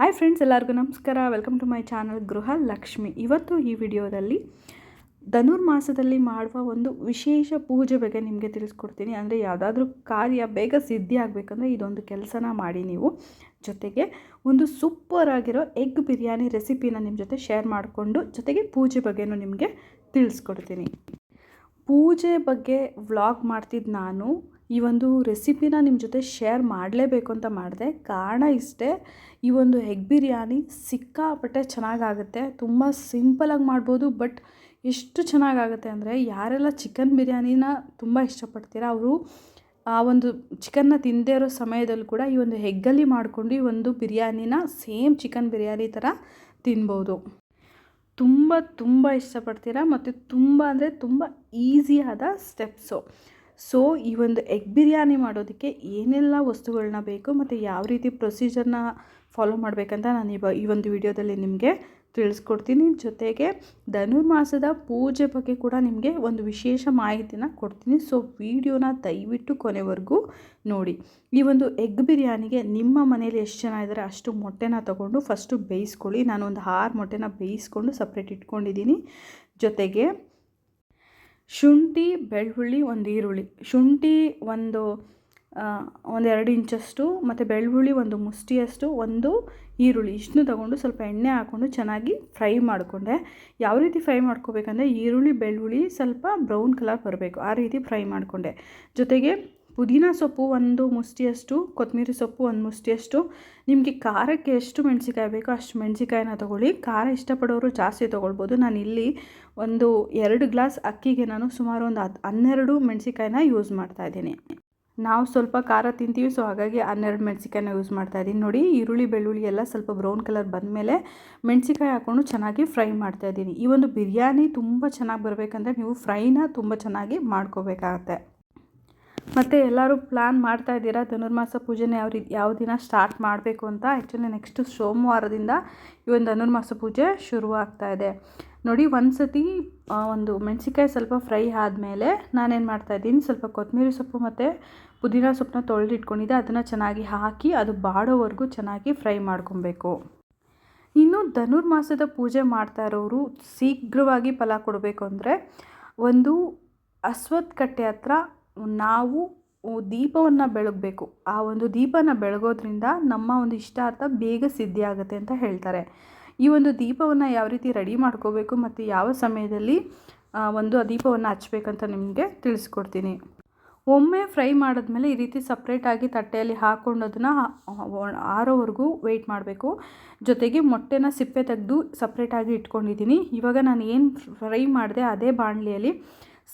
Hi friends ಎಲ್ಲರಿಗೂ ನಮಸ್ಕಾರ. Welcome to my channel ಗೃಹ ಲಕ್ಷ್ಮಿ. ಇವತ್ತು ಈ ವಿಡಿಯೋದಲ್ಲಿ ಧನುರ್ಮಾಸದಲ್ಲಿ ಮಾಡುವ ಒಂದು ವಿಶೇಷ ಪೂಜೆ ಬಗ್ಗೆ ನಿಮಗೆ ತಿಳಿಸ್ಕೊಡ್ತೀನಿ. ಅಂದರೆ ಯಾವುದಾದ್ರೂ ಕಾರ್ಯ ಬೇಗ ಸಿದ್ಧಿ ಆಗಬೇಕಂದ್ರೆ ಇದೊಂದು ಕೆಲಸನ ಮಾಡಿ ನೀವು. ಜೊತೆಗೆ ಒಂದು ಸೂಪರ್ ಆಗಿರೋ ಎಗ್ ಬಿರಿಯಾನಿ ರೆಸಿಪಿನ ನಿಮ್ಮ ಜೊತೆ ಶೇರ್ ಮಾಡಿಕೊಂಡು ಜೊತೆಗೆ ಪೂಜೆ ಬಗ್ಗೆನೂ ನಿಮಗೆ ತಿಳಿಸ್ಕೊಡ್ತೀನಿ. ಪೂಜೆ ಬಗ್ಗೆ ವ್ಲಾಗ್ ಮಾಡ್ತಿದ್ದು ನಾನು. ಈ ಒಂದು ರೆಸಿಪಿನ ನಿಮ್ಮ ಜೊತೆ ಶೇರ್ ಮಾಡಲೇಬೇಕು ಅಂತ ಮಾಡಿದೆ. ಕಾರಣ ಇಷ್ಟೇ, ಈ ಒಂದು ಎಗ್ ಬಿರಿಯಾನಿ ಸಿಕ್ಕಾಪಟ್ಟೆ ಚೆನ್ನಾಗಾಗುತ್ತೆ. ತುಂಬ ಸಿಂಪಲಾಗಿ ಮಾಡ್ಬೋದು ಬಟ್ ಎಷ್ಟು ಚೆನ್ನಾಗಾಗುತ್ತೆ ಅಂದರೆ ಯಾರೆಲ್ಲ ಚಿಕನ್ ಬಿರಿಯಾನಿನ ತುಂಬ ಇಷ್ಟಪಡ್ತೀರ, ಅವರು ಆ ಒಂದು ಚಿಕನ್ನ ತಿಂದೇ ಇರೋ ಸಮಯದಲ್ಲಿ ಕೂಡ ಈ ಒಂದು ಹೆಗ್ಗಲ್ಲಿ ಮಾಡಿಕೊಂಡು ಈ ಒಂದು ಬಿರಿಯಾನಿನ ಸೇಮ್ ಚಿಕನ್ ಬಿರಿಯಾನಿ ಥರ ತಿನ್ಬೋದು. ತುಂಬ ತುಂಬ ಇಷ್ಟಪಡ್ತೀರಾ, ಮತ್ತು ತುಂಬ ಅಂದರೆ ತುಂಬ ಈಸಿಯಾದ ಸ್ಟೆಪ್ಸು ಸೊ, ಈ ಒಂದು ಎಗ್ ಬಿರಿಯಾನಿ ಮಾಡೋದಕ್ಕೆ ಏನೆಲ್ಲ ವಸ್ತುಗಳನ್ನ ಬೇಕು ಮತ್ತು ಯಾವ ರೀತಿ ಪ್ರೊಸೀಜರ್ನ ಫಾಲೋ ಮಾಡಬೇಕಂತ ನಾನು ಇವ, ಈ ಒಂದು ವಿಡಿಯೋದಲ್ಲಿ ನಿಮಗೆ ತಿಳಿಸ್ಕೊಡ್ತೀನಿ. ಜೊತೆಗೆ ಧನುರ್ಮಾಸದ ಪೂಜೆ ಬಗ್ಗೆ ಕೂಡ ನಿಮಗೆ ಒಂದು ವಿಶೇಷ ಮಾಹಿತಿನ ಕೊಡ್ತೀನಿ. ಸೊ, ವಿಡಿಯೋನ ದಯವಿಟ್ಟು ಕೊನೆವರೆಗೂ ನೋಡಿ. ಈ ಒಂದು ಎಗ್ ಬಿರಿಯಾನಿಗೆ ನಿಮ್ಮ ಮನೇಲಿ ಎಷ್ಟು ಜನ ಇದ್ದಾರೆ ಅಷ್ಟು ಮೊಟ್ಟೆನ ತೊಗೊಂಡು ಫಸ್ಟು ಬೇಯಿಸ್ಕೊಳ್ಳಿ. ನಾನು ಒಂದು ಆರು ಮೊಟ್ಟೆನ ಬೇಯಿಸ್ಕೊಂಡು ಸಪ್ರೇಟ್ ಇಟ್ಕೊಂಡಿದ್ದೀನಿ. ಜೊತೆಗೆ ಶುಂಠಿ, ಬೆಳ್ಳುಳ್ಳಿ ಒಂದು ಈರುಳ್ಳಿ. ಶುಂಠಿ ಒಂದು ಒಂದೆರಡು ಇಂಚಷ್ಟು ಮತ್ತು ಬೆಳ್ಳುಳ್ಳಿ ಒಂದು ಮುಷ್ಟಿಯಷ್ಟು ಒಂದು ಈರುಳ್ಳಿ. ಇಷ್ಟನ್ನು ತಗೊಂಡು ಸ್ವಲ್ಪ ಎಣ್ಣೆ ಹಾಕ್ಕೊಂಡು ಚೆನ್ನಾಗಿ ಫ್ರೈ ಮಾಡಿಕೊಂಡೆ. ಯಾವ ರೀತಿ ಫ್ರೈ ಮಾಡ್ಕೋಬೇಕಂದ್ರೆ ಈರುಳ್ಳಿ, ಬೆಳ್ಳುಳ್ಳಿ ಸ್ವಲ್ಪ ಬ್ರೌನ್ ಕಲರ್ ಬರಬೇಕು. ಆ ರೀತಿ ಫ್ರೈ ಮಾಡಿಕೊಂಡೆ. ಜೊತೆಗೆ ಪುದೀನ ಸೊಪ್ಪು ಒಂದು ಮುಷ್ಟಿಯಷ್ಟು, ಕೊತ್ತಂಬರಿ ಸೊಪ್ಪು ಒಂದು ಮುಷ್ಟಿಯಷ್ಟು. ನಿಮಗೆ ಖಾರಕ್ಕೆ ಎಷ್ಟು ಮೆಣಸಿಕಾಯಿ ಬೇಕೋ ಅಷ್ಟು ಮೆಣಸಿಕಾಯಿನ ತೊಗೊಳ್ಳಿ. ಖಾರ ಇಷ್ಟಪಡೋರು ಜಾಸ್ತಿ ತೊಗೊಳ್ಬೋದು. ನಾನು ಇಲ್ಲಿ ಒಂದು ಎರಡು ಗ್ಲಾಸ್ ಅಕ್ಕಿಗೆ ನಾನು ಸುಮಾರು ಒಂದು ಹತ್ತು ಹನ್ನೆರಡು ಮೆಣಸಿಕಾಯಿನ ಯೂಸ್ ಮಾಡ್ತಾಯಿದ್ದೀನಿ ನಾವು ಸ್ವಲ್ಪ ಖಾರ ತಿಂತೀವಿ, ಸೊ ಹಾಗಾಗಿ ಹನ್ನೆರಡು ಮೆಣಸಿಕಾಯಿನ ಯೂಸ್ ಮಾಡ್ತಾ ಇದ್ದೀನಿ. ನೋಡಿ, ಈರುಳ್ಳಿ, ಬೆಳ್ಳುಳ್ಳಿ ಎಲ್ಲ ಸ್ವಲ್ಪ ಬ್ರೌನ್ ಕಲರ್ ಬಂದಮೇಲೆ ಮೆಣಸಿಕಾಯಿ ಹಾಕ್ಕೊಂಡು ಚೆನ್ನಾಗಿ ಫ್ರೈ ಮಾಡ್ತಾಯಿದ್ದೀನಿ ಈ ಒಂದು ಬಿರಿಯಾನಿ ತುಂಬ ಚೆನ್ನಾಗಿ ಬರಬೇಕಂದ್ರೆ ನೀವು ಫ್ರೈನ ತುಂಬ ಚೆನ್ನಾಗಿ ಮಾಡ್ಕೋಬೇಕಾಗತ್ತೆ. ಮತ್ತು ಎಲ್ಲರೂ ಪ್ಲ್ಯಾನ್ ಮಾಡ್ತಾ ಇದ್ದೀರಾ? ಧನುರ್ಮಾಸ ಪೂಜೆನ ಯಾವ ಯಾವ ದಿನ ಸ್ಟಾರ್ಟ್ ಮಾಡಬೇಕು ಅಂತ? ಆ್ಯಕ್ಚುಲಿ ನೆಕ್ಸ್ಟ್ ಸೋಮವಾರದಿಂದ ಈ ಒಂದು ಧನುರ್ಮಾಸ ಪೂಜೆ ಶುರುವಾಗ್ತಾ ಇದೆ. ನೋಡಿ ಒಂದು ಸತಿ ಒಂದು ಮೆಣಸಿಕಾಯಿ ಸ್ವಲ್ಪ ಫ್ರೈ ಆದಮೇಲೆ ನಾನೇನು ಮಾಡ್ತಾಯಿದ್ದೀನಿ ಸ್ವಲ್ಪ ಕೊತ್ತಂಬರಿ ಸೊಪ್ಪು ಮತ್ತು ಪುದೀನ ಸೊಪ್ಪನ್ನ ತೊಳೆದಿಟ್ಕೊಂಡಿದ್ದೆ. ಅದನ್ನು ಚೆನ್ನಾಗಿ ಹಾಕಿ ಅದು ಬಾಡೋವರೆಗೂ ಚೆನ್ನಾಗಿ ಫ್ರೈ ಮಾಡ್ಕೊಬೇಕು. ಇನ್ನು ಧನುರ್ಮಾಸದ ಪೂಜೆ ಮಾಡ್ತಾ ಇರೋರು ಶೀಘ್ರವಾಗಿ ಫಲ ಕೊಡಬೇಕು ಅಂದರೆ ಒಂದು ಅಶ್ವತ್ಥ ಕಟ್ಟೆ ಹತ್ರ ನಾವು ದೀಪವನ್ನು ಬೆಳಗಬೇಕು. ಆ ಒಂದು ದೀಪನ ಬೆಳಗೋದ್ರಿಂದ ನಮ್ಮ ಒಂದು ಇಷ್ಟಾರ್ಥ ಬೇಗ ಸಿದ್ಧಿ ಆಗುತ್ತೆ ಅಂತ ಹೇಳ್ತಾರೆ. ಈ ಒಂದು ದೀಪವನ್ನು ಯಾವ ರೀತಿ ರೆಡಿ ಮಾಡ್ಕೋಬೇಕು ಮತ್ತು ಯಾವ ಸಮಯದಲ್ಲಿ ಒಂದು ಆ ದೀಪವನ್ನು ಹಚ್ಬೇಕಂತ ನಿಮಗೆ ತಿಳಿಸ್ಕೊಡ್ತೀನಿ. ಒಮ್ಮೆ ಫ್ರೈ ಮಾಡಿದ್ಮೇಲೆ ಈ ರೀತಿ ಸಪ್ರೇಟಾಗಿ ತಟ್ಟೆಯಲ್ಲಿ ಹಾಕ್ಕೊಂಡು ಅದನ್ನು ಆರೋವರೆಗೂ ವೆಯ್ಟ್ ಮಾಡಬೇಕು. ಜೊತೆಗೆ ಮೊಟ್ಟೆನ ಸಿಪ್ಪೆ ತೆಗೆದು ಸಪ್ರೇಟಾಗಿ ಇಟ್ಕೊಂಡಿದ್ದೀನಿ. ಇವಾಗ ನಾನು ಏನು ಫ್ರೈ ಮಾಡಿದೆ ಅದೇ ಬಾಣಲಿಯಲ್ಲಿ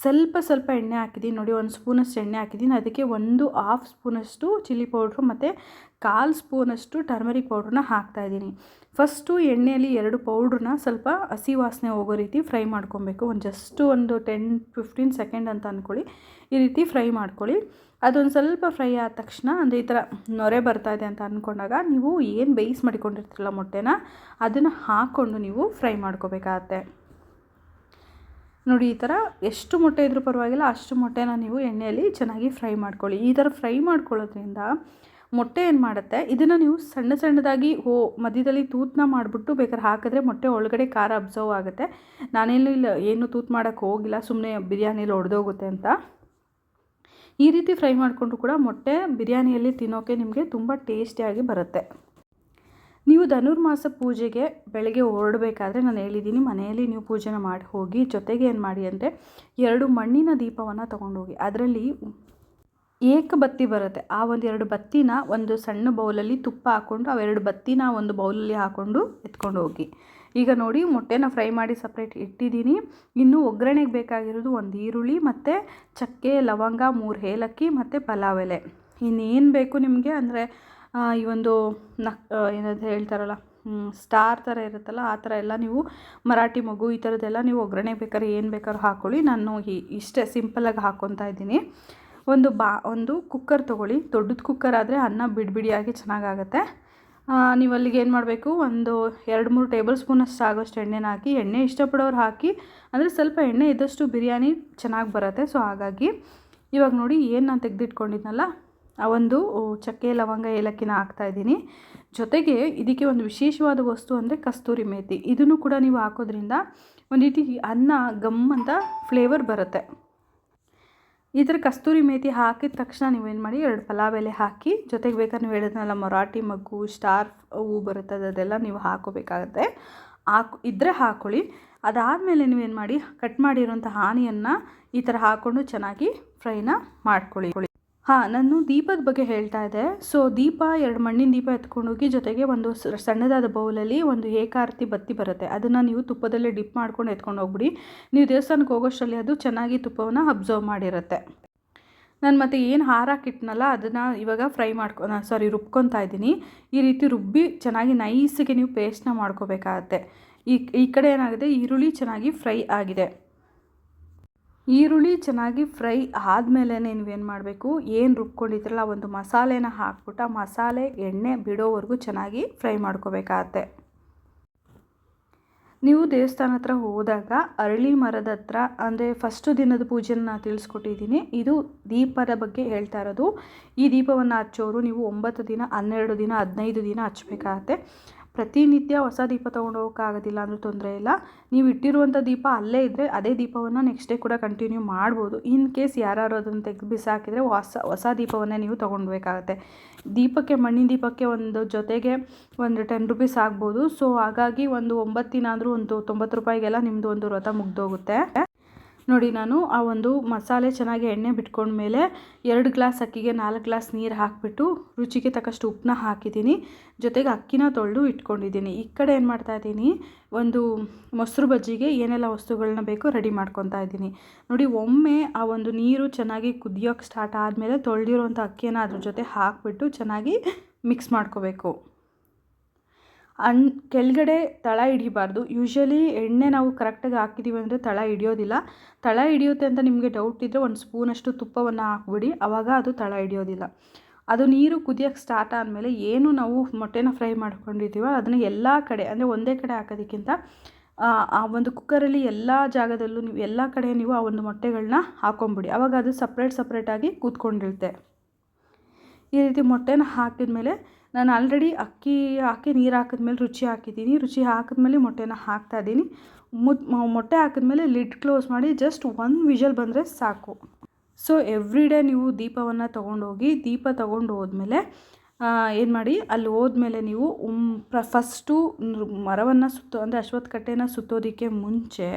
ಸ್ವಲ್ಪ ಸ್ವಲ್ಪ ಎಣ್ಣೆ ಹಾಕಿದ್ದೀನಿ. ನೋಡಿ, ಒಂದು ಸ್ಪೂನಷ್ಟು ಎಣ್ಣೆ ಹಾಕಿದ್ದೀನಿ. ಅದಕ್ಕೆ ಒಂದು ಹಾಫ್ ಸ್ಪೂನಷ್ಟು ಚಿಲ್ಲಿ ಪೌಡ್ರು ಮತ್ತು ಕಾಲು ಸ್ಪೂನಷ್ಟು ಟರ್ಮರಿಕ್ ಪೌಡ್ರನ್ನ ಹಾಕ್ತಾಯಿದ್ದೀನಿ ಫಸ್ಟು ಎಣ್ಣೆಯಲ್ಲಿ ಎರಡು ಪೌಡ್ರನ್ನ ಸ್ವಲ್ಪ ಹಸಿ ವಾಸನೆ ಹೋಗೋ ರೀತಿ ಫ್ರೈ ಮಾಡ್ಕೊಬೇಕು. ಒಂದು ಜಸ್ಟ್ ಒಂದು ಟೆನ್ ಫಿಫ್ಟೀನ್ ಸೆಕೆಂಡ್ ಅಂತ ಅಂದ್ಕೊಳ್ಳಿ ಈ ರೀತಿ ಫ್ರೈ ಮಾಡ್ಕೊಳ್ಳಿ. ಅದೊಂದು ಸ್ವಲ್ಪ ಫ್ರೈ ಆದ ತಕ್ಷಣ ಅಂದರೆ ಈ ಥರ ನೊರೆ ಬರ್ತಾ ಇದೆ ಅಂತ ಅಂದ್ಕೊಂಡಾಗ ನೀವು ಏನು ಬೇಯಿಸಿ ಮಾಡಿಕೊಂಡಿರ್ತೀರಲ್ಲ ಮೊಟ್ಟೆನ, ಅದನ್ನು ಹಾಕ್ಕೊಂಡು ನೀವು ಫ್ರೈ ಮಾಡ್ಕೋಬೇಕಾಗತ್ತೆ. ನೋಡಿ, ಈ ಥರ ಎಷ್ಟು ಮೊಟ್ಟೆ ಇದ್ರೂ ಪರವಾಗಿಲ್ಲ, ಅಷ್ಟು ಮೊಟ್ಟೆನ ನೀವು ಎಣ್ಣೆಯಲ್ಲಿ ಚೆನ್ನಾಗಿ ಫ್ರೈ ಮಾಡ್ಕೊಳ್ಳಿ. ಈ ಥರ ಫ್ರೈ ಮಾಡ್ಕೊಳ್ಳೋದ್ರಿಂದ ಮೊಟ್ಟೆ ಏನು ಮಾಡುತ್ತೆ, ಇದನ್ನು ನೀವು ಸಣ್ಣ ಸಣ್ಣದಾಗಿ ಹೋ, ಮಧ್ಯದಲ್ಲಿ ತೂತನ್ನ ಮಾಡಿಬಿಟ್ಟು ಬೇಕಾದ್ರೆ ಹಾಕಿದ್ರೆ ಮೊಟ್ಟೆ ಒಳಗಡೆ ಖಾರ ಅಬ್ಸರ್ವ್ ಆಗುತ್ತೆ. ನಾನೇನು ಇಲ್ಲ, ಏನು ತೂತು ಮಾಡೋಕ್ಕೆ ಹೋಗಿಲ್ಲ ಸುಮ್ಮನೆ ಬಿರಿಯಾನಿಲಿ ಒಡೆದೋಗುತ್ತೆ ಅಂತ. ಈ ರೀತಿ ಫ್ರೈ ಮಾಡಿಕೊಂಡು ಕೂಡ ಮೊಟ್ಟೆ ಬಿರಿಯಾನಿಯಲ್ಲಿ ತಿನ್ನೋಕ್ಕೆ ನಿಮಗೆ ತುಂಬ ಟೇಸ್ಟಿಯಾಗಿ ಬರುತ್ತೆ. ನೀವು ಧನುರ್ಮಾಸ ಪೂಜೆಗೆ ಬೆಳಗ್ಗೆ ಹೊರಡಬೇಕಾದ್ರೆ ನಾನು ಹೇಳಿದ್ದೀನಿ, ಮನೆಯಲ್ಲಿ ನೀವು ಪೂಜೆನ ಮಾಡಿ ಹೋಗಿ, ಜೊತೆಗೆ ಏನು ಮಾಡಿ ಅಂದರೆ ಎರಡು ಮಣ್ಣಿನ ದೀಪವನ್ನು ತೊಗೊಂಡೋಗಿ, ಅದರಲ್ಲಿ ಏಕ ಬತ್ತಿ ಬರುತ್ತೆ. ಆ ಒಂದು ಎರಡು ಬತ್ತಿನ ಒಂದು ಸಣ್ಣ ಬೌಲಲ್ಲಿ ತುಪ್ಪ ಹಾಕ್ಕೊಂಡು ಅವೆರಡು ಬತ್ತಿನ ಒಂದು ಬೌಲಲ್ಲಿ ಹಾಕ್ಕೊಂಡು ಎತ್ಕೊಂಡು ಹೋಗಿ ಈಗ ನೋಡಿ, ಮೊಟ್ಟೆನ ಫ್ರೈ ಮಾಡಿ ಸಪ್ರೇಟ್ ಇಟ್ಟಿದ್ದೀನಿ. ಇನ್ನು ಒಗ್ಗರಣೆಗೆ ಬೇಕಾಗಿರೋದು ಒಂದು ಈರುಳ್ಳಿ ಮತ್ತು ಚಕ್ಕೆ, ಲವಂಗ, ಮೂರು ಏಲಕ್ಕಿ ಮತ್ತು ಪಲಾವ್ ಎಲೆ. ಇನ್ನೇನು ಬೇಕು ನಿಮಗೆ? ಅಂದರೆ ಈ ಒಂದು ನಕ್ ಏನದು ಹೇಳ್ತಾರಲ್ಲ ಸ್ಟಾರ್ ಥರ ಇರುತ್ತಲ್ಲ, ಆ ಥರ ಎಲ್ಲ ನೀವು ಮರಾಠಿ ಮಗು ಈ ಥರದ್ದೆಲ್ಲ ನೀವು ಒಗ್ಗರಣೆ ಬೇಕಾದ್ರೆ ಏನು ಬೇಕಾದ್ರೂ ಹಾಕ್ಕೊಳ್ಳಿ ನಾನು ಇಷ್ಟೇ ಸಿಂಪಲಾಗಿ ಹಾಕ್ಕೊತಾ ಇದ್ದೀನಿ. ಒಂದು ಬಾ, ಒಂದು ಕುಕ್ಕರ್ ತೊಗೊಳ್ಳಿ. ದೊಡ್ಡದು ಕುಕ್ಕರ್ ಆದರೆ ಅನ್ನ ಬಿಡಿಬಿಡಿಯಾಗಿ ಚೆನ್ನಾಗಾಗತ್ತೆ. ನೀವು ಅಲ್ಲಿಗೆ ಏನು ಮಾಡಬೇಕು? ಒಂದು ಎರಡು ಮೂರು ಟೇಬಲ್ ಸ್ಪೂನಷ್ಟು ಆಗೋಷ್ಟು ಎಣ್ಣೆನ ಹಾಕಿ, ಎಣ್ಣೆ ಇಷ್ಟಪಡೋರು ಹಾಕಿ, ಅಂದರೆ ಸ್ವಲ್ಪ ಎಣ್ಣೆ ಇದ್ದಷ್ಟು ಬಿರಿಯಾನಿ ಚೆನ್ನಾಗಿ ಬರುತ್ತೆ. ಸೊ ಹಾಗಾಗಿ ಇವಾಗ ನೋಡಿ ಏನು ನಾನು ತೆಗೆದಿಟ್ಕೊಂಡಿದ್ನಲ್ಲ ಆ ಒಂದು ಚಕ್ಕೆ, ಲವಂಗ, ಏಲಕ್ಕಿನ ಹಾಕ್ತಾಯಿದ್ದೀನಿ ಜೊತೆಗೆ ಇದಕ್ಕೆ ಒಂದು ವಿಶೇಷವಾದ ವಸ್ತು ಅಂದರೆ ಕಸ್ತೂರಿ ಮೇತಿ. ಇದನ್ನು ಕೂಡ ನೀವು ಹಾಕೋದ್ರಿಂದ ಒಂದು ರೀತಿ ಅನ್ನ, ಗಮ್ ಅಂತ ಫ್ಲೇವರ್ ಬರುತ್ತೆ. ಈ ಥರ ಕಸ್ತೂರಿ ಮೇತಿ ಹಾಕಿದ ತಕ್ಷಣ ನೀವೇನು ಮಾಡಿ, ಎರಡು ಪಲಾವ್ ಎಲೆ ಹಾಕಿ, ಜೊತೆಗೆ ಬೇಕಾದ್ರೆ ನೀವು ಹೇಳಿದ್ನಲ್ಲ ಮೊರಾಟಿ ಮಗ್ಗು, ಸ್ಟಾರ್ ಹೂವು ಬರುತ್ತೆ, ಅದೆಲ್ಲ ನೀವು ಹಾಕೋಬೇಕಾಗತ್ತೆ. ಹಾಕು ಇದ್ದರೆ ಹಾಕೊಳ್ಳಿ. ಅದಾದಮೇಲೆ ನೀವೇನು ಮಾಡಿ, ಕಟ್ ಮಾಡಿರೋಂಥ ಹಾನಿಯನ್ನು ಈ ಥರ ಹಾಕ್ಕೊಂಡು ಚೆನ್ನಾಗಿ ಫ್ರೈನ ಮಾಡ್ಕೊಳ್ಳಿ. ಹಾಂ, ನಾನು ದೀಪದ ಬಗ್ಗೆ ಹೇಳ್ತಾ ಇದ್ದೆ. ಸೊ ದೀಪ ಎರಡು ಮಣ್ಣಿನ ದೀಪ ಎತ್ಕೊಂಡೋಗಿ ಜೊತೆಗೆ ಒಂದು ಸಣ್ಣದಾದ ಬೌಲಲ್ಲಿ ಒಂದು ಏಕಾರತಿ ಬತ್ತಿ ಬರುತ್ತೆ. ಅದನ್ನು ನೀವು ತುಪ್ಪದಲ್ಲೇ ಡಿಪ್ ಮಾಡ್ಕೊಂಡು ಎತ್ಕೊಂಡು ಹೋಗ್ಬಿಡಿ. ನೀವು ದೇವಸ್ಥಾನಕ್ಕೆ ಹೋಗೋಷ್ಟರಲ್ಲಿ ಅದು ಚೆನ್ನಾಗಿ ತುಪ್ಪವನ್ನು ಅಬ್ಸರ್ವ್ ಮಾಡಿರುತ್ತೆ. ನಾನು ಮತ್ತೆ ಏನು ಹಾರಾಕಿಟ್ನಲ್ಲ ಅದನ್ನು ಇವಾಗ ಫ್ರೈ ಮಾಡ್ಕೊ ಸಾರಿ ರುಬ್ಕೊತಾ ಇದ್ದೀನಿ. ಈ ರೀತಿ ರುಬ್ಬಿ ಚೆನ್ನಾಗಿ ನೈಸಿಗೆ ನೀವು ಪೇಸ್ಟ್ನ ಮಾಡ್ಕೋಬೇಕಾಗತ್ತೆ. ಈ ಈ ಕಡೆ ಏನಾಗಿದೆ, ಈರುಳ್ಳಿ ಚೆನ್ನಾಗಿ ಫ್ರೈ ಆಗಿದೆ. ಈರುಳ್ಳಿ ಚೆನ್ನಾಗಿ ಫ್ರೈ ಆದಮೇಲೆ ನೀವೇನು ಮಾಡಬೇಕು? ಏನು ರುಬ್ಕೊಂಡಿದ್ರಲ್ಲ ಒಂದು ಮಸಾಲೆನ ಹಾಕ್ಬಿಟ್ಟು ಮಸಾಲೆ ಎಣ್ಣೆ ಬಿಡೋವರೆಗೂ ಚೆನ್ನಾಗಿ ಫ್ರೈ ಮಾಡ್ಕೋಬೇಕಾಗತ್ತೆ. ನೀವು ದೇವಸ್ಥಾನ ಹತ್ರ ಹೋದಾಗ ಅರಳಿ ಮರದ ಹತ್ರ, ಅಂದರೆ ಫಸ್ಟು ದಿನದ ಪೂಜೆನ ತಿಳಿಸ್ಕೊಟ್ಟಿದ್ದೀನಿ. ಇದು ದೀಪದ ಬಗ್ಗೆ ಹೇಳ್ತಾ ಇರೋದು. ಈ ದೀಪವನ್ನು ಹಚ್ಚೋರು ನೀವು ಒಂಬತ್ತು ದಿನ, ಹನ್ನೆರಡು ದಿನ, ಹದಿನೈದು ದಿನ ಹಚ್ಬೇಕಾಗತ್ತೆ ಪ್ರತಿನಿತ್ಯ ಹೊಸ ದೀಪ ತೊಗೊಂಡು ಹೋಗೋಕ್ಕಾಗೋದಿಲ್ಲ ಅಂದರೂ ತೊಂದರೆ ಇಲ್ಲ. ನೀವು ಇಟ್ಟಿರುವಂಥ ದೀಪ ಅಲ್ಲೇ ಇದ್ದರೆ ಅದೇ ದೀಪವನ್ನು ನೆಕ್ಸ್ಟ್ ಡೇ ಕೂಡ ಕಂಟಿನ್ಯೂ ಮಾಡ್ಬೋದು. ಇನ್ ಕೇಸ್ ಯಾರು ಅದನ್ನು ತೆಗೆದು ಬಿಸಾಕಿದರೆ ಹೊಸ ಹೊಸ ದೀಪವನ್ನೇ ನೀವು ತೊಗೊಳ್ಬೇಕಾಗತ್ತೆ ದೀಪಕ್ಕೆ, ಮಣ್ಣಿನ ದೀಪಕ್ಕೆ ಒಂದು ಜೊತೆಗೆ ಒಂದು ಟೆನ್ ರುಪೀಸ್ ಆಗ್ಬೋದು. ಸೊ ಹಾಗಾಗಿ ಒಂದು ಒಂಬತ್ತು ದಿನ ಆದರೂ ಒಂದು ತೊಂಬತ್ತು ರೂಪಾಯಿಗೆಲ್ಲ ನಿಮ್ಮದು ಒಂದು ವ್ರತ ಮುಗ್ದೋಗುತ್ತೆ. ನೋಡಿ ನಾನು ಆ ಒಂದು ಮಸಾಲೆ ಚೆನ್ನಾಗಿ ಎಣ್ಣೆ ಬಿಟ್ಕೊಂಡ್ಮೇಲೆ ಎರಡು ಗ್ಲಾಸ್ ಅಕ್ಕಿಗೆ ನಾಲ್ಕು ಗ್ಲಾಸ್ ನೀರು ಹಾಕಿಬಿಟ್ಟು ರುಚಿಗೆ ತಕ್ಕಷ್ಟು ಉಪ್ಪನ್ನ ಹಾಕಿದ್ದೀನಿ. ಜೊತೆಗೆ ಅಕ್ಕಿನ ತೊಳೆದು ಇಟ್ಕೊಂಡಿದ್ದೀನಿ. ಈ ಕಡೆ ಏನು ಮಾಡ್ತಾಯಿದ್ದೀನಿ ಒಂದು ಮೊಸರು ಬಜ್ಜಿಗೆ ಏನೆಲ್ಲ ವಸ್ತುಗಳನ್ನ ಬೇಕೋ ರೆಡಿ ಮಾಡ್ಕೊತಾ ಇದ್ದೀನಿ. ನೋಡಿ, ಒಮ್ಮೆ ಆ ಒಂದು ನೀರು ಚೆನ್ನಾಗಿ ಕುದಿಯೋಕ್ಕೆ ಸ್ಟಾರ್ಟ್ ಆದಮೇಲೆ ತೊಳೆದಿರೋಂಥ ಅಕ್ಕಿಯನ್ನು ಅದ್ರ ಜೊತೆ ಹಾಕಿಬಿಟ್ಟು ಚೆನ್ನಾಗಿ ಮಿಕ್ಸ್ ಮಾಡ್ಕೋಬೇಕು. ಅನ್ ಕೆಳಗಡೆ ತಳ ಹಿಡಿಬಾರ್ದು. ಯೂಶ್ವಲಿ ಎಣ್ಣೆ ನಾವು ಕರೆಕ್ಟಾಗಿ ಹಾಕಿದ್ದೀವಿ ಅಂದರೆ ತಳ ಹಿಡಿಯೋದಿಲ್ಲ. ತಳ ಹಿಡಿಯುತ್ತೆ ಅಂತ ನಿಮಗೆ ಡೌಟ್ ಇದ್ದರೆ ಒಂದು ಸ್ಪೂನಷ್ಟು ತುಪ್ಪವನ್ನು ಹಾಕ್ಬಿಡಿ. ಆವಾಗ ಅದು ತಳ ಹಿಡಿಯೋದಿಲ್ಲ. ಅದು ನೀರು ಕುದಿಯೋಕ್ಕೆ ಸ್ಟಾರ್ಟ್ ಆದಮೇಲೆ ಏನು ನಾವು ಮೊಟ್ಟೆನ ಫ್ರೈ ಮಾಡ್ಕೊಂಡಿರ್ತೀವೋ ಅದನ್ನು ಎಲ್ಲ ಕಡೆ ಅಂದರೆ ಒಂದೇ ಕಡೆ ಹಾಕೋದಕ್ಕಿಂತ, ಆ ಒಂದು ಕುಕ್ಕರಲ್ಲಿ ಎಲ್ಲ ಜಾಗದಲ್ಲೂ ನೀವು ಎಲ್ಲ ಕಡೆ ನೀವು ಆ ಒಂದು ಮೊಟ್ಟೆಗಳನ್ನ ಹಾಕೊಂಬಿಡಿ. ಆವಾಗ ಅದು ಸಪ್ರೇಟ್ ಸಪ್ರೇಟಾಗಿ ಕೂತ್ಕೊಂಡಿರುತ್ತೆ. ಈ ರೀತಿ ಮೊಟ್ಟೆನ ಹಾಕಿದ ಮೇಲೆ ನಾನು ಆಲ್ರೆಡಿ ಅಕ್ಕಿ ಹಾಕಿ ನೀರು ಹಾಕಿದ್ಮೇಲೆ ರುಚಿ ಹಾಕಿದ್ದೀನಿ. ರುಚಿ ಹಾಕಿದ್ಮೇಲೆ ಮೊಟ್ಟೆನ ಹಾಕ್ತಾ ಇದ್ದೀನಿ. ಮುದ್ ಮೊಟ್ಟೆ ಹಾಕಿದ್ಮೇಲೆ ಲಿಡ್ ಕ್ಲೋಸ್ ಮಾಡಿ ಜಸ್ಟ್ ಒಂದು ವಿಷಲ್ ಬಂದರೆ ಸಾಕು. ಸೊ ಎವ್ರಿ ಡೇ ನೀವು ದೀಪವನ್ನು ತೊಗೊಂಡೋಗಿ, ದೀಪ ತೊಗೊಂಡು ಹೋದ್ಮೇಲೆ ಏನು ಮಾಡಿ, ಅಲ್ಲಿ ಹೋದ್ಮೇಲೆ ನೀವು ಫಸ್ಟು ಮರವನ್ನು ಸುತ್ತೋ, ಅಂದರೆ ಅಶ್ವತ್ಥ ಕಟ್ಟೆನ ಸುತ್ತೋದಕ್ಕೆ ಮುಂಚೆ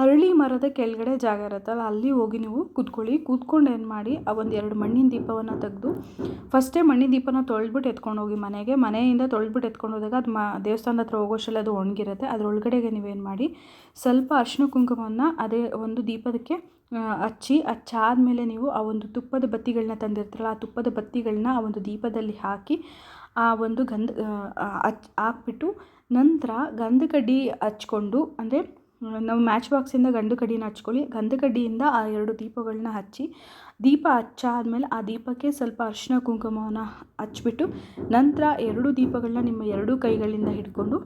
ಹರಳಿ ಮರದ ಕೆಳಗಡೆ ಜಾಗ ಇರುತ್ತಲ್ಲ, ಅಲ್ಲಿ ಹೋಗಿ ನೀವು ಕೂತ್ಕೊಳ್ಳಿ. ಕೂತ್ಕೊಂಡು ಏನು ಮಾಡಿ, ಆ ಒಂದು ಎರಡು ಮಣ್ಣಿನ ದೀಪವನ್ನು ತೆಗೆದು ಫಸ್ಟೇ ಮಣ್ಣಿನ ದೀಪನ ತೊಳೆದ್ಬಿಟ್ಟು ಎತ್ಕೊಂಡು ಹೋಗಿ ಮನೆಗೆ. ಮನೆಯಿಂದ ತೊಳೆದ್ಬಿಟ್ಟು ಎತ್ಕೊಂಡು ಹೋದಾಗ ಅದು ಮಾ, ದೇವಸ್ಥಾನದ ಹತ್ರ ಹೋಗೋಷ್ಟರಲ್ಲಿ ಅದು ಒಣಗಿರುತ್ತೆ. ಅದರೊಳಗಡೆಗೆ ನೀವೇನು ಮಾಡಿ, ಸ್ವಲ್ಪ ಅರಿಶಿನ ಕುಂಕುಮವನ್ನು ಅದೇ ಒಂದು ದೀಪದಕ್ಕೆ ಹಚ್ಚಿ, ಹಚ್ಚಾದಮೇಲೆ ನೀವು ಆ ಒಂದು ತುಪ್ಪದ ಬತ್ತಿಗಳನ್ನ ತಂದಿರ್ತಾರಲ್ಲ, ಆ ತುಪ್ಪದ ಬತ್ತಿಗಳನ್ನ ಆ ಒಂದು ದೀಪದಲ್ಲಿ ಹಾಕಿ, ಆ ಒಂದು ಗಂಧ ಹಚ್, ಹಾಕ್ಬಿಟ್ಟು ನಂತರ ಗಂಧಕಡ್ಡಿ ಹಚ್ಕೊಂಡು, ಅಂದರೆ ನಾವು ಮ್ಯಾಚ್ ಬಾಕ್ಸಿಂದ ಗಂಡು ಕಡ್ಡಿನ ಹಚ್ಕೊಳ್ಳಿ. ಗಂಧ ಕಡ್ಡಿಯಿಂದ ಆ ಎರಡು ದೀಪಗಳನ್ನ ಹಚ್ಚಿ, ದೀಪ ಹಚ್ಚಾದ್ಮೇಲೆ ಆ ದೀಪಕ್ಕೆ ಸ್ವಲ್ಪ ಅರಿಶಿನ ಕುಂಕುಮವನ್ನು ಹಚ್ಬಿಟ್ಟು, ನಂತರ ಎರಡು ದೀಪಗಳನ್ನ ನಿಮ್ಮ ಎರಡೂ ಕೈಗಳಿಂದ ಹಿಡ್ಕೊಂಡು,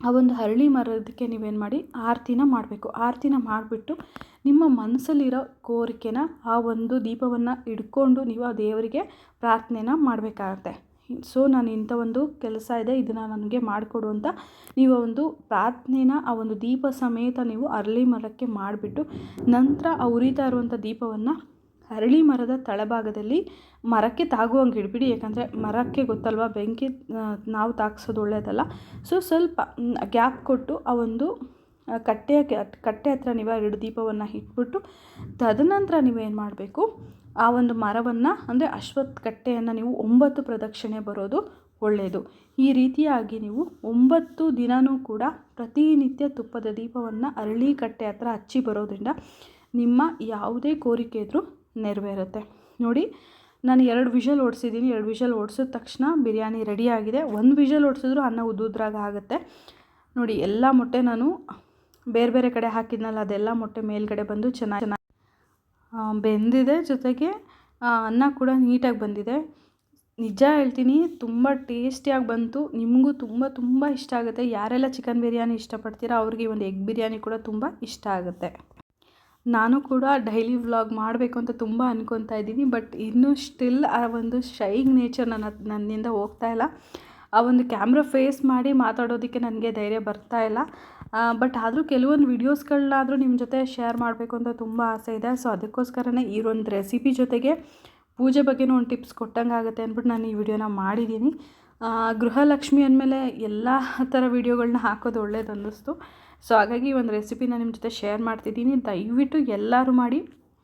ಆ ಒಂದು ಹರಳಿ ಮರದಕ್ಕೆ ನೀವೇನು ಮಾಡಿ, ಆರತಿನ ಮಾಡಬೇಕು. ಆರತಿನ ಮಾಡಿಬಿಟ್ಟು ನಿಮ್ಮ ಮನಸ್ಸಲ್ಲಿರೋ ಕೋರಿಕೆನ ಆ ಒಂದು ದೀಪವನ್ನು ಹಿಡ್ಕೊಂಡು ನೀವು ಆ ದೇವರಿಗೆ ಪ್ರಾರ್ಥನೆನ ಮಾಡಬೇಕಾಗತ್ತೆ. ಸೊ ನಾನು ಇಂಥ ಒಂದು ಕೆಲಸ ಇದೆ, ಇದನ್ನು ನನಗೆ ಮಾಡಿಕೊಡು ಅಂತ ನೀವು ಒಂದು ಪ್ರಾರ್ಥನೆನ, ಆ ಒಂದು ದೀಪ ಸಮೇತ ನೀವು ಅರಳಿ ಮರಕ್ಕೆ ಮಾಡಿಬಿಟ್ಟು ನಂತರ ಆ ಉರಿತಾ ಇರುವಂಥ ದೀಪವನ್ನು ಅರಳಿ ಮರದ ತಳಭಾಗದಲ್ಲಿ ಮರಕ್ಕೆ ತಾಗುವಂಗೆ ಇಡ್ಬಿಡಿ. ಯಾಕಂದರೆ ಮರಕ್ಕೆ ಗೊತ್ತಲ್ವ, ಬೆಂಕಿ ನಾವು ತಾಗಿಸೋದು ಒಳ್ಳೆಯದಲ್ಲ ಸೊ ಸ್ವಲ್ಪ ಗ್ಯಾಪ್ ಕೊಟ್ಟು ಆ ಒಂದು ಕಟ್ಟೆಯ, ಕಟ್ಟೆ ಹತ್ರ ನೀವು ಎರಡು ದೀಪವನ್ನು ಇಟ್ಬಿಟ್ಟು ತದನಂತರ ನೀವೇನು ಮಾಡಬೇಕು? ಆ ಒಂದು ಮರವನ್ನು, ಅಂದರೆ ಅಶ್ವತ್ಥ ಕಟ್ಟೆಯನ್ನು ನೀವು ಒಂಬತ್ತು ಪ್ರದಕ್ಷಿಣೆ ಬರೋದು ಒಳ್ಳೆಯದು ಈ ರೀತಿಯಾಗಿ ನೀವು ಒಂಬತ್ತು ದಿನವೂ ಕೂಡ ಪ್ರತಿನಿತ್ಯ ತುಪ್ಪದ ದೀಪವನ್ನು ಅರಳಿ ಕಟ್ಟೆ ಹತ್ರ ಹಚ್ಚಿ ಬರೋದ್ರಿಂದ ನಿಮ್ಮ ಯಾವುದೇ ಕೋರಿಕೆ ಇದ್ದರೂ ನೆರವೇರುತ್ತೆ. ನೋಡಿ, ನಾನು ಎರಡು ವಿಷಲ್ ಓಡಿಸಿದ್ದೀನಿ. ಎರಡು ವಿಷಲ್ ಓಡಿಸಿದ ತಕ್ಷಣ ಬಿರಿಯಾನಿ ರೆಡಿಯಾಗಿದೆ ಒಂದು ವಿಷಲ್ ಓಡಿಸಿದ್ರು ಅನ್ನ ಉದ್ದುದ್ರಾಗ ಆಗುತ್ತೆ. ನೋಡಿ, ಎಲ್ಲ ಮೊಟ್ಟೆ ನಾನು ಬೇರೆ ಬೇರೆ ಕಡೆ ಹಾಕಿದ್ನಲ್ಲ, ಅದೆಲ್ಲ ಮೊಟ್ಟೆ ಮೇಲ್ಗಡೆ ಬಂದು ಚೆನ್ನಾಗಿ ಬೆಂದಿದೆ ಜೊತೆಗೆ ಅನ್ನ ಕೂಡ ನೀಟಾಗಿ ಬಂದಿದೆ. ನಿಜ ಹೇಳ್ತೀನಿ, ತುಂಬ ಟೇಸ್ಟಿಯಾಗಿ ಬಂತು. ನಿಮಗೂ ತುಂಬ ತುಂಬ ಇಷ್ಟ ಆಗುತ್ತೆ. ಯಾರೆಲ್ಲ ಚಿಕನ್ ಬಿರಿಯಾನಿ ಇಷ್ಟಪಡ್ತೀರೋ, ಅವ್ರಿಗೆ ಒಂದು ಎಗ್ ಬಿರಿಯಾನಿ ಕೂಡ ತುಂಬ ಇಷ್ಟ ಆಗುತ್ತೆ. ನಾನು ಕೂಡ ಡೈಲಿ ವ್ಲಾಗ್ ಮಾಡಬೇಕು ಅಂತ ತುಂಬ ಅನ್ಕೊತಾ ಇದ್ದೀನಿ, ಬಟ್ ಇನ್ನೂ ಸ್ಟಿಲ್ ಆ ಒಂದು ಶೈಗ್ ನೇಚರ್ ನನ್ನ, ನನ್ನಿಂದ ಹೋಗ್ತಾ ಇಲ್ಲ. ಆ ಒಂದು ಕ್ಯಾಮ್ರಾ ಫೇಸ್ ಮಾಡಿ ಮಾತಾಡೋದಕ್ಕೆ ನನಗೆ ಧೈರ್ಯ ಬರ್ತಾ ಇಲ್ಲ. ಬಟ್ ಆದರೂ ಕೆಲವೊಂದು ವೀಡಿಯೋಸ್ಗಳನ್ನಾದರೂ ನಿಮ್ಮ ಜೊತೆ ಶೇರ್ ಮಾಡಬೇಕು ಅಂತ ತುಂಬ ಆಸೆ ಇದೆ. ಸೊ ಅದಕ್ಕೋಸ್ಕರನೇ ಈ ಒಂದು ರೆಸಿಪಿ ಜೊತೆಗೆ ಪೂಜೆ ಬಗ್ಗೆನೂ ಒಂದು ಟಿಪ್ಸ್ ಕೊಟ್ಟಂಗೆ ಆಗುತ್ತೆ ಅಂದ್ಬಿಟ್ಟು ನಾನು ಈ ವಿಡಿಯೋನ ಮಾಡಿದ್ದೀನಿ ಗೃಹಲಕ್ಷ್ಮಿ ಅಂದಮೇಲೆ ಎಲ್ಲ ಥರ ವೀಡಿಯೋಗಳನ್ನ ಹಾಕೋದು ಒಳ್ಳೇದು ಅನ್ನಿಸ್ತು ಸೊ ಹಾಗಾಗಿ ಒಂದು ರೆಸಿಪಿನ ನಿಮ್ಮ ಜೊತೆ ಶೇರ್ ಮಾಡ್ತಿದ್ದೀನಿ ದಯವಿಟ್ಟು ಎಲ್ಲರೂ ಮಾಡಿ.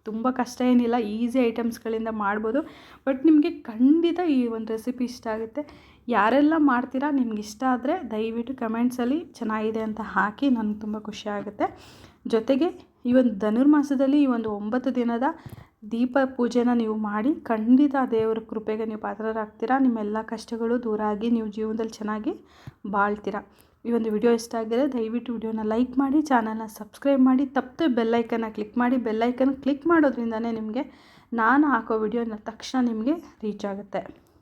ತುಂಬ ಕಷ್ಟ ಏನಿಲ್ಲ ಈಸಿ ಐಟಮ್ಸ್ಗಳಿಂದ ಮಾಡ್ಬೋದು. ಬಟ್ ನಿಮಗೆ ಖಂಡಿತ ಈ ಒಂದು ರೆಸಿಪಿ ಇಷ್ಟ ಆಗುತ್ತೆ. ಯಾರೆಲ್ಲ ಮಾಡ್ತೀರಾ ನಿಮ್ಗೆ ಇಷ್ಟ ಆದರೆ ದಯವಿಟ್ಟು ಕಮೆಂಟ್ಸಲ್ಲಿ ಚೆನ್ನಾಗಿದೆ ಅಂತ ಹಾಕಿ ನನಗೆ ತುಂಬ ಖುಷಿ ಆಗುತ್ತೆ. ಜೊತೆಗೆ ಈ ಒಂದು ಧನುರ್ಮಾಸದಲ್ಲಿ ಈ ಒಂದು ಒಂಬತ್ತು ದಿನದ ದೀಪ ಪೂಜೆನ ನೀವು ಮಾಡಿ ಖಂಡಿತ ದೇವರ ಕೃಪೆಗೆ ನೀವು ಪಾತ್ರರಾಗ್ತೀರಾ. ನಿಮ್ಮೆಲ್ಲ ಕಷ್ಟಗಳು ದೂರ ಆಗಿ ನೀವು ಜೀವನದಲ್ಲಿ ಚೆನ್ನಾಗಿ ಬಾಳ್ತೀರಾ. ಈ ಒಂದು ವಿಡಿಯೋ ಇಷ್ಟ ಆಗಿದ್ರೆ ದಯವಿಟ್ಟು ವಿಡಿಯೋನ ಲೈಕ್ ಮಾಡಿ, ಚಾನಲ್ನ ಸಬ್ಸ್ಕ್ರೈಬ್ ಮಾಡಿ, ತಪ್ಪದೆ ಬೆಲ್ಲೈಕನ್ನ ಕ್ಲಿಕ್ ಮಾಡಿ ಬೆಲ್ಲೈಕನ್ ಕ್ಲಿಕ್ ಮಾಡೋದ್ರಿಂದನೇ ನಿಮಗೆ ನಾನು ಹಾಕೋ ವಿಡಿಯೋನ ತಕ್ಷಣ ನಿಮಗೆ ರೀಚ್ ಆಗುತ್ತೆ.